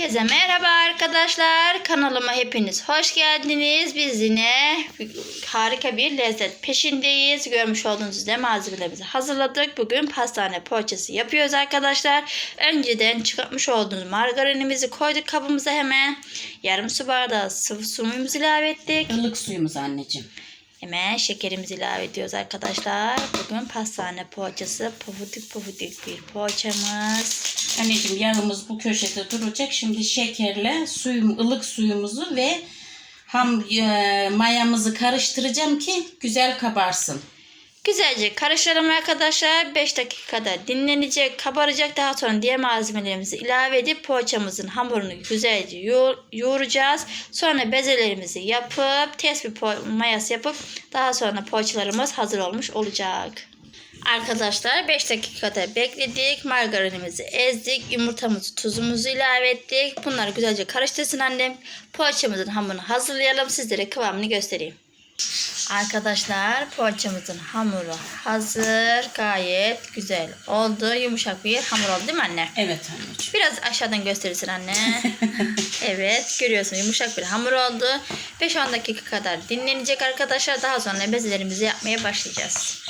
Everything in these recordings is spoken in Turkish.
Herkese merhaba arkadaşlar. Kanalıma hepiniz hoş geldiniz. Biz yine harika bir lezzet peşindeyiz. Görmüş olduğunuz üzere malzemelerimizi hazırladık. Bugün pastane poğaçası yapıyoruz arkadaşlar. Önceden çıkartmış olduğumuz margarinimizi koyduk kabımıza hemen. Yarım su bardağı sıvı suyumuzu ilave ettik. Ilık suyumuz anneciğim. Hemen şekerimizi ilave ediyoruz arkadaşlar. Bugün pastane poğaçası pofuduk pofuduk bir poğaçamız. Anneciğim yağımız bu köşede duracak. Şimdi şekerle suyum, ılık suyumuzu ve ham e, mayamızı karıştıracağım ki güzel kabarsın. Güzelce karıştıralım arkadaşlar. 5 dakikada dinlenecek, kabaracak. Daha sonra diğer malzemelerimizi ilave edip poğaçamızın hamurunu güzelce yoğur- yoğuracağız. Sonra bezelerimizi yapıp test bir mayası yapıp daha sonra poğaçalarımız hazır olmuş olacak. Arkadaşlar 5 dakikada bekledik. Margarinimizi ezdik. Yumurtamızı, tuzumuzu ilave ettik. Bunları güzelce karıştırsın annem. Poğaçamızın hamurunu hazırlayalım. Sizlere kıvamını göstereyim. Arkadaşlar poğaçamızın hamuru hazır. Gayet güzel oldu. Yumuşak bir hamur oldu değil mi anne? Evet anneciğim. Biraz aşağıdan gösterirsin anne. evet görüyorsun yumuşak bir hamur oldu. 5-10 dakika kadar dinlenecek arkadaşlar. Daha sonra bezelerimizi yapmaya başlayacağız.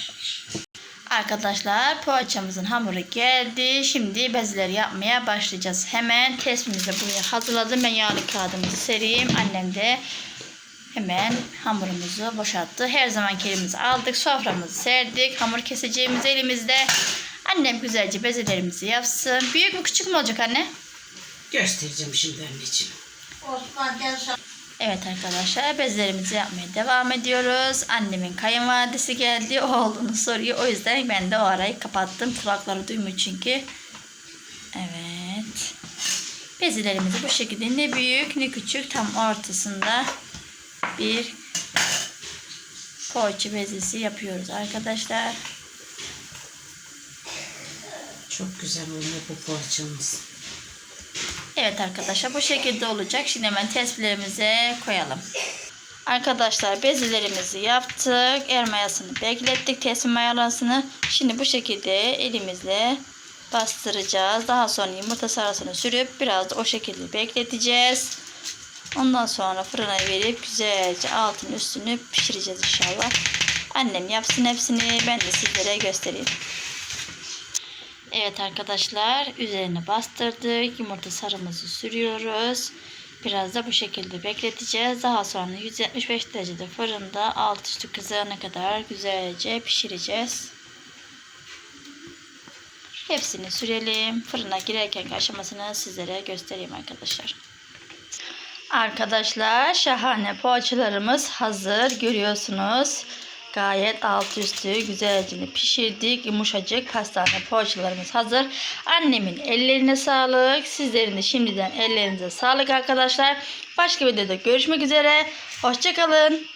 Arkadaşlar poğaçamızın hamuru geldi. Şimdi bezeleri yapmaya başlayacağız. Hemen tespimizi de buraya hazırladım. Ben yağlı kağıdımızı sereyim. Annem de hemen hamurumuzu boşalttı. Her zamanki elimizi aldık. Soframızı serdik. Hamur keseceğimiz elimizde. Annem güzelce bezelerimizi yapsın. Büyük mü küçük mü olacak anne? Göstereceğim şimdi anneciğim. Evet arkadaşlar bezelerimizi yapmaya devam ediyoruz. Annemin kayınvalidesi geldi. O olduğunu soruyor. O yüzden ben de o arayı kapattım. Kulakları duymuyor çünkü. Evet. Bezelerimizi bu şekilde ne büyük ne küçük tam ortasında bir poğaça bezesi yapıyoruz arkadaşlar. Çok güzel oluyor bu poğaçamız. Evet arkadaşlar bu şekilde olacak. Şimdi hemen tespitlerimize koyalım. Arkadaşlar bezelerimizi yaptık. Er mayasını beklettik. Teslim mayalasını. Şimdi bu şekilde elimizle bastıracağız. Daha sonra yumurta sarısını sürüp biraz da o şekilde bekleteceğiz. Ondan sonra fırına verip güzelce altını üstünü pişireceğiz inşallah. Annem yapsın hepsini. Ben de sizlere göstereyim. Evet arkadaşlar üzerine bastırdık. Yumurta sarımızı sürüyoruz. Biraz da bu şekilde bekleteceğiz. Daha sonra 175 derecede fırında alt üstü kızarana kadar güzelce pişireceğiz. Hepsini sürelim. Fırına girerken aşamasını sizlere göstereyim arkadaşlar. Arkadaşlar şahane poğaçalarımız hazır. Görüyorsunuz. Gayet alt üstü güzelce pişirdik. Yumuşacık pastane poğaçalarımız hazır. Annemin ellerine sağlık. Sizlerin de şimdiden ellerinize sağlık arkadaşlar. Başka videoda görüşmek üzere. Hoşçakalın.